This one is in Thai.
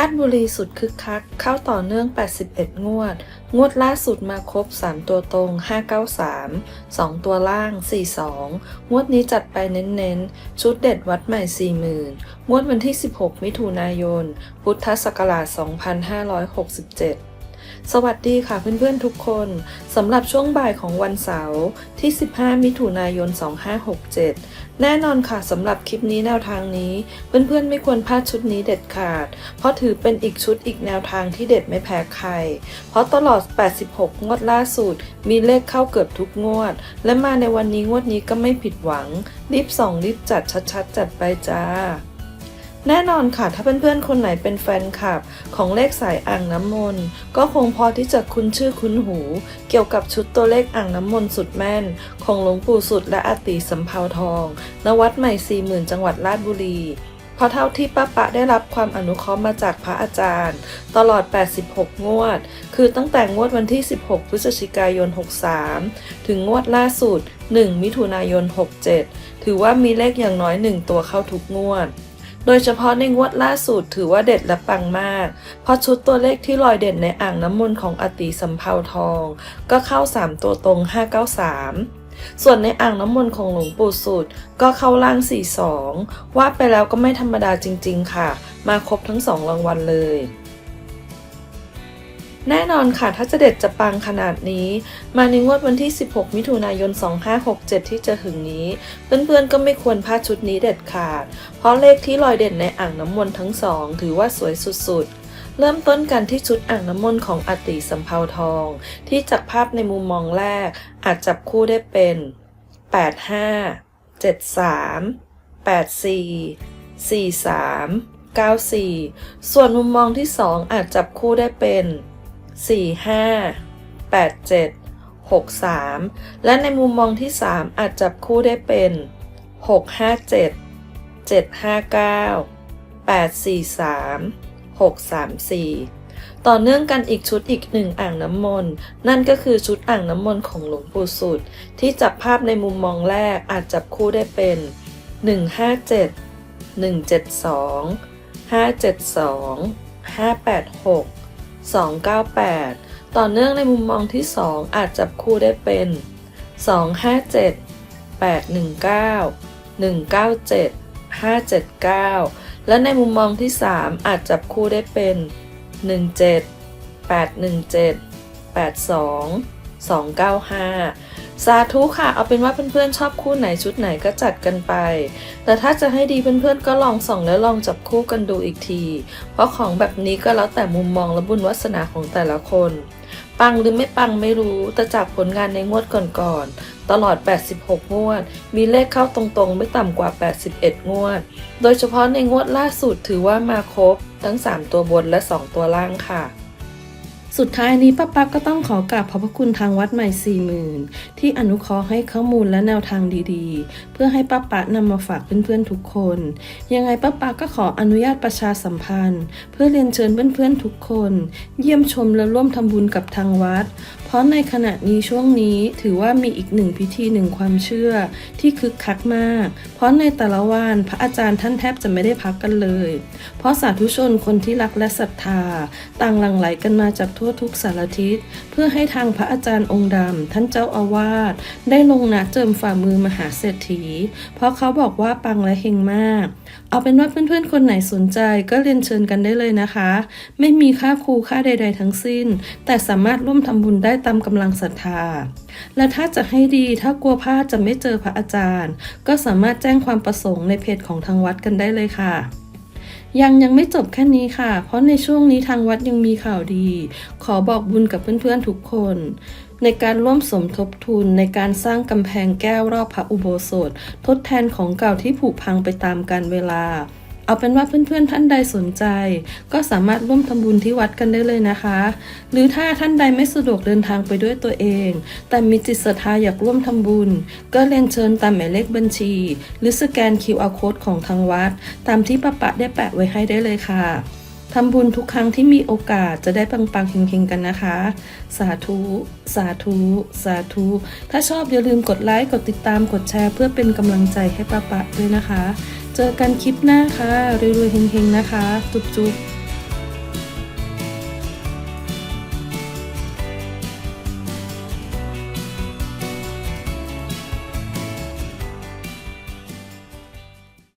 ลาดบุรีสุดคึกคัก เข้าต่อเนื่อง 81 งวด งวดล่าสุดมาครบ 3 ตัวตรง 593 2 ตัวล่าง 42 งวดนี้จัดไปเน้นๆ ชุดเด็ดวัดใหม่ 40,000 งวดวันที่ 16 มิถุนายน พุทธศักราช 2567 สวัสดีค่ะเพื่อนๆทุกคนสำหรับช่วงบ่ายของวันเสาร์ที่ 15 มิถุนายน 2567 แน่นอนค่ะสำหรับคลิปนี้แนวทางนี้ เพื่อนๆไม่ควรพลาดชุดนี้เด็ดขาด เพราะถือเป็นอีกชุดอีกแนวทางที่เด็ดไม่แพ้ใคร เพราะตลอด 86 งวดล่าสุด มีเลขเข้าเกือบทุกงวด และมาในวันนี้งวดนี้ก็ไม่ผิดหวังรีบส่องรีบจัดชัดๆ จัดไปจ้า แน่นอนค่ะ ถ้าเพื่อนๆ คนไหนเป็นแฟนคลับ ของเลขสายอ่างน้ำมนต์ ก็คงพอที่จะคุ้นชื่อคุ้นหู เกี่ยวกับชุดตัวเลขอ่างน้ำมนต์สุดแม่น ของหลวงปู่สุดและอาติสำเภาทองณวัดใหม่สี่หมื่นจังหวัดราชบุรีเพราะเท่าที่ป้าปะได้รับความอนุเคราะห์มาจากพระอาจารย์ ตลอด 86 งวด คือตั้งแต่งวดวันที่ 16 พฤศจิกายน 63 ถึงงวดล่าสุด 1 มิถุนายน 67 ถือว่ามีเลขอย่างน้อย 1 ตัวเข้าทุกงวด โดยเฉพาะในงวดล่าสุดถือว่าเด็ดและปังมาก เพราะชุดตัวเลขที่ลอยเด่นในอ่างน้ำมนต์ของอติสำเภาทอง ก็เข้า 3 ตัวตรง 593ส่วนในอ่างน้ำมนต์ของหลวงปู่สุดก็เข้าล่าง 42 ว่าไปแล้วก็ไม่ธรรมดาจริง ๆ ค่ะ มาครบทั้งสองรางวัลเลย แน่นอนค่ะ ถ้าจะเด็ดจะปังขนาดนี้ มาในงวดวันที่ 16 มิถุนายน 2567 ที่จะถึงนี้ เพื่อนๆ ก็ไม่ควรพลาดชุดนี้เด็ดขาด เพราะเลขที่ลอยเด่นในอ่างน้ำมนต์ทั้งสอง ถือว่าสวยสุดๆ เริ่มต้นกันที่ชุดอ่างน้ำมนต์ของอติสำเภาทอง ที่จากภาพในมุมมองแรก อาจจับคู่ได้เป็น 85 73 84 43 94 ส่วนมุมมองที่ 2 อาจจับคู่ได้เป็น 45 87 63 และในมุมมองที่ 3 อาจจับคู่ได้เป็น 657 759 843 634 ต่อเนื่องกันอีกชุดอีกหนึ่งอ่างน้ำมนต์ นั่นก็คือชุดอ่างน้ำมนต์ของหลวงปู่สุด ที่จับภาพในมุมมองแรกอาจจับคู่ได้เป็น 157 172 572 586 298 ต่อเนื่องในมุมมองที่ 2 อาจจับคู่ได้เป็น 257 819 197 579 และในมุมมองที่ 3 อาจจับคู่ได้เป็น 17 817 82 295 สาธุค่ะ เอาเป็นว่าเพื่อนๆชอบคู่ไหนชุดไหนก็จัดกันไป แต่ถ้าจะให้ดีเพื่อนๆก็ลองส่องแล้วลองจับคู่กันดูอีกที เพราะของแบบนี้ก็แล้วแต่มุมมองและบุญวาสนาของแต่ละคน ปังหรือไม่ปังไม่รู้ แต่จากผลงานในงวดก่อนๆ ตลอด 86 งวด มีเลขเข้าตรงๆ ไม่ต่ำกว่า 81 งวด โดยเฉพาะในงวดล่าสุดถือว่ามาครบ ทั้ง 3 ตัวบนและ 2 ตัวล่างค่ะ สุดท้ายนี้ป้าปักก็ต้องขอกราบขอบพระคุณทางวัดใหม่สี่หมื่นที่อนุเคราะห์ให้ข้อมูลและแนวทางดีๆ เพื่อให้ป้าปักนำมาฝากเพื่อนๆทุกคน ยังไงป้าปักก็ขออนุญาตประชาสัมพันธ์ เพื่อเรียนเชิญเพื่อนๆทุกคน เยี่ยมชมและร่วมทำบุญกับทางวัด เพราะในขณะนี้ช่วงนี้ถือว่ามีอีกหนึ่งพิธีหนึ่งความเชื่อที่คึกคักมาก เพราะในแต่ละวันพระอาจารย์ท่านแทบจะไม่ได้พักกันเลย เพราะสาธุชนคนที่รักและศรัทธาต่างหลั่งไหลกันมาจากทั่วทุกสารทิศ เพื่อให้ทางพระอาจารย์องค์ดำท่านเจ้าอาวาสได้ลงนะเจิมฝ่ามือมหาเศรษฐี เพราะเขาบอกว่าปังและเฮงมาก เอาเป็นว่าเพื่อนๆคนไหนสนใจก็เรียนเชิญกันได้เลยนะคะ ไม่มีค่าครูค่าใด ๆ ทั้งสิ้น แต่สามารถร่วมทำบุญได้ตามกำลังศรัทธา และถ้าจะให้ดีถ้ากลัวพลาดจะไม่เจอพระอาจารย์ ก็สามารถแจ้งความประสงค์ในเพจของทางวัดกันได้เลยค่ะ ยังยังไม่จบแค่นี้ค่ะ เพราะในช่วงนี้ทางวัดยังมีข่าวดี ขอบอกบุญกับเพื่อนๆทุกคน ในการร่วมสมทบทุนในการสร้างกำแพงแก้วรอบพระอุโบสถ ทดแทนของเก่าที่ผุพังไปตามกาลเวลา เอาเป็นว่าเพื่อนๆท่านใดสนใจ ก็สามารถร่วมทำบุญที่วัดกันได้เลยนะคะ หรือถ้าท่านใดไม่สะดวกเดินทางไปด้วยตัวเอง แต่มีจิตศรัทธาอยากร่วมทำบุญ ก็เรียนเชิญตามหมายเลขบัญชี หรือสแกน QR code ของทางวัด ตามที่ปะปะได้แปะไว้ให้ได้เลยค่ะ ทำบุญทุกครั้งที่มีโอกาสจะได้ปังๆเฮงๆกันนะคะ สาธุ สาธุ สาธุ ถ้าชอบอย่าลืมกดไลค์ กดติดตาม กดแชร์ เพื่อเป็นกำลังใจให้ปะปะด้วยนะคะ เจอกันคลิปหน้าค่ะรวยๆเฮงๆนะคะ จุ๊บๆ